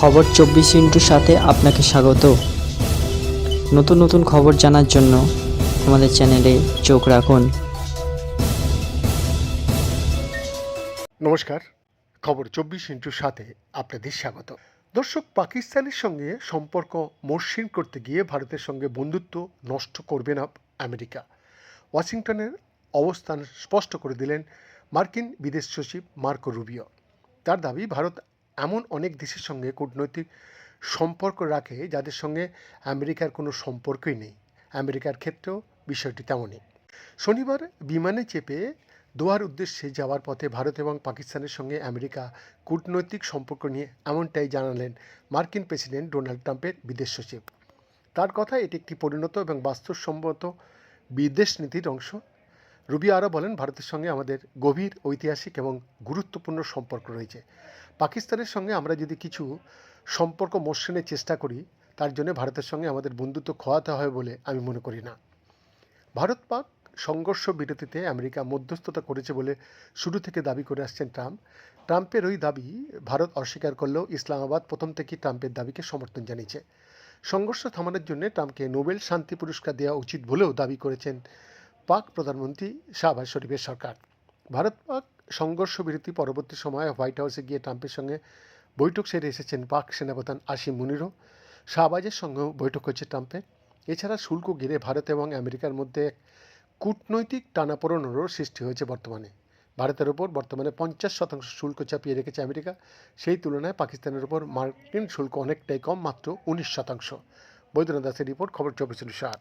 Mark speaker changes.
Speaker 1: খবর চব্বিশ ইন্টুর সাথে আপনাকে স্বাগত। নতুন নতুন খবর জানার জন্য আমাদের চ্যানেলে চোখ রাখুন।
Speaker 2: নমস্কার, খবর চব্বিশ ইন্টুর সাথে আপনাদের স্বাগত। দর্শক, পাকিস্তানের সঙ্গে সম্পর্ক মসৃণ করতে গিয়ে ভারতের সঙ্গে বন্ধুত্ব নষ্ট করবে না আমেরিকা। ওয়াশিংটনের অবস্থান স্পষ্ট করে দিলেন মার্কিন বিদেশ সচিব মার্কো রুবিও। তার দাবি, ভারত এমন অনেক দেশের সঙ্গে কূটনৈতিক সম্পর্ক রাখে যাদের সঙ্গে আমেরিকার কোনো সম্পর্কই নেই। আমেরিকার ক্ষেত্রেও বিষয়টি তেমনই। শনিবার বিমানে চেপে দোয়ার উদ্দেশ্যে যাওয়ার পথে ভারত এবং পাকিস্তানের সঙ্গে আমেরিকা কূটনৈতিক সম্পর্ক নিয়ে এমনটাই জানালেন মার্কিন প্রেসিডেন্ট ডোনাল্ড ট্রাম্পের বিদেশ সচিব। তার কথা এটি একটি পরিণত এবং বাস্তবসম্মত বিদেশ নীতির অংশ। রুবি আরও বলেন, ভারতের সঙ্গে আমাদের গভীর ঐতিহাসিক এবং গুরুত্বপূর্ণ সম্পর্ক রয়েছে। পাকিস্তানের সঙ্গে আমরা যদি কিছু সম্পর্ক মসৃণের চেষ্টা করি, তার জন্য ভারতের সঙ্গে আমাদের বন্ধুত্ব খোয়াতে হয় বলে আমি মনে করি না। ভারত পাক সংঘর্ষ বিরতিতে আমেরিকা মধ্যস্থতা করেছে বলে শুরু থেকে দাবি করে আসছেন ট্রাম্প। ট্রাম্পের ওই দাবি ভারত অস্বীকার করলেও ইসলামাবাদ প্রথম থেকেই ট্রাম্পের দাবিকে সমর্থন জানিয়েছে। সংঘর্ষ থামানোর জন্য ট্রাম্পকে নোবেল শান্তি পুরস্কার দেওয়া উচিত বলেও দাবি করেছেন পাক প্রধানমন্ত্রী শাহবাজ শরীফের সরকার। ভারত পাক সংঘর্ষ বিরতি পরবর্তী সময়ে হোয়াইট হাউসে গিয়ে ট্রাম্পের সঙ্গে বৈঠক সেরে এসেছেন পাক সেনাপ্রধান আসিম মুনিরও। শাহবাজের সঙ্গেও বৈঠক হচ্ছে ট্রাম্পের। এছাড়া শুল্ক ঘিরে ভারত এবং আমেরিকার মধ্যে এক কূটনৈতিক টানাপোড়েনেরও সৃষ্টি হয়েছে বর্তমানে। ভারতের ওপর বর্তমানে পঞ্চাশ শতাংশ শুল্ক চাপিয়ে রেখেছে আমেরিকা। সেই তুলনায় পাকিস্তানের ওপর মার্কিন শুল্ক অনেকটাই কম, মাত্র উনিশ শতাংশ। বৈদ্যনাথ দাসের রিপোর্ট, খবর চব্বিশ সাত।